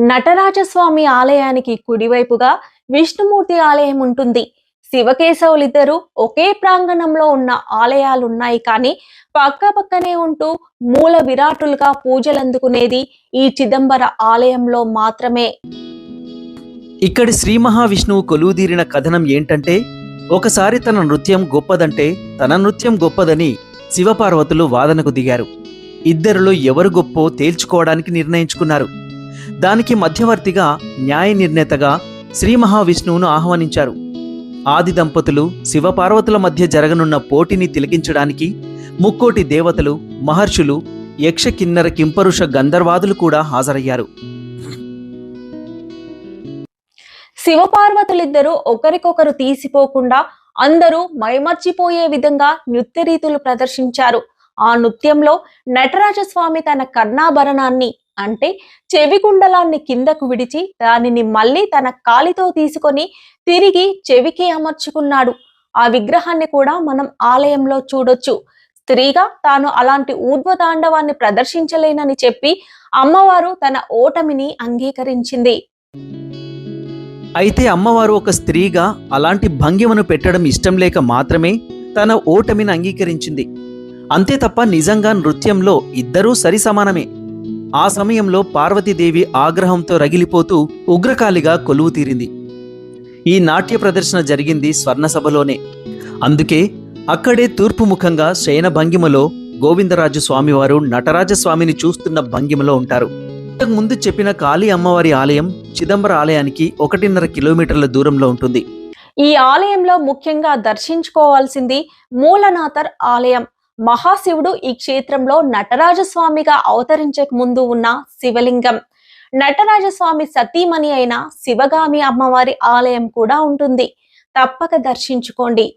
నటరాజస్వామి ఆలయానికి కుడివైపుగా విష్ణుమూర్తి ఆలయం ఉంటుంది. శివకేశవులిద్దరూ ఒకే ప్రాంగణంలో ఉన్న ఆలయాలున్నాయి కానీ పక్క పక్కనే ఉంటూ మూల విరాటులుగా పూజలందుకునేది ఈ చిదంబర ఆలయంలో మాత్రమే. ఇక్కడి శ్రీ మహావిష్ణువు కొలువుదీరిన కథనం ఏంటంటే ఒకసారి తన నృత్యం గొప్పదంటే తన నృత్యం గొప్పదని శివపార్వతులు వాదనకు దిగారు. ఇద్దరిలో ఎవరు గొప్పో తేల్చుకోవడానికి నిర్ణయించుకున్నారు. దానికి మధ్యవర్తిగా న్యాయ నిర్ణేతగా శ్రీ మహావిష్ణువును ఆహ్వానించారు. ఆది దంపతులు శివపార్వతుల మధ్య జరగనున్న పోటీని తిలకించడానికి ముక్కోటి దేవతలు మహర్షులు యక్ష కిన్నర కింపరుష గంధర్వాదులు కూడా హాజరయ్యారు. శివపార్వతులిద్దరూ ఒకరికొకరు తీసిపోకుండా అందరూ మైమర్చిపోయే విధంగా నృత్య రీతులు ప్రదర్శించారు. ఆ నృత్యంలో నటరాజస్వామి తన కర్ణాభరణాన్ని అంటే చెవి కుండలాన్ని కిందకు విడిచి దానిని మళ్ళీ తన కాలితో తీసుకొని తిరిగి చెవికి అమర్చుకున్నాడు. ఆ విగ్రహాన్ని కూడా మనం ఆలయంలో చూడొచ్చు. స్త్రీగా తాను అలాంటి ఊర్ధ్వతాండవాన్ని ప్రదర్శించలేనని చెప్పి అమ్మవారు తన ఓటమిని అంగీకరించింది. అయితే అమ్మవారు ఒక స్త్రీగా అలాంటి భంగిమను పెట్టడం ఇష్టం లేక మాత్రమే తన ఓటమిని అంగీకరించింది. అంతే తప్ప నిజంగా నృత్యంలో ఇద్దరూ సరి సమానమే ఆ సమయంలో పార్వతీదేవి ఆగ్రహంతో రగిలిపోతూ ఉగ్రకాలిగా కొలువు తీరింది. ఈ నాట్య ప్రదర్శన జరిగింది స్వర్ణసభలోనే. అందుకే అక్కడే తూర్పు ముఖంగా శయన భంగిమలో గోవిందరాజు స్వామివారు నటరాజస్వామిని చూస్తున్న భంగిమలో ఉంటారు. ఇంతకు ముందు చెప్పిన కాళీ అమ్మవారి ఆలయం చిదంబర ఆలయానికి ఒకటిన్నర కిలోమీటర్ల దూరంలో ఉంటుంది. ఈ ఆలయంలో ముఖ్యంగా దర్శించుకోవాల్సింది మూలనాథర్ ఆలయం. మహాశివుడు ఈ క్షేత్రంలో నటరాజస్వామిగా అవతరించక ముందు ఉన్న శివలింగం. నటరాజస్వామి సతీమణి అయిన శివగామి అమ్మవారి ఆలయం కూడా ఉంటుంది. తప్పక దర్శించుకోండి.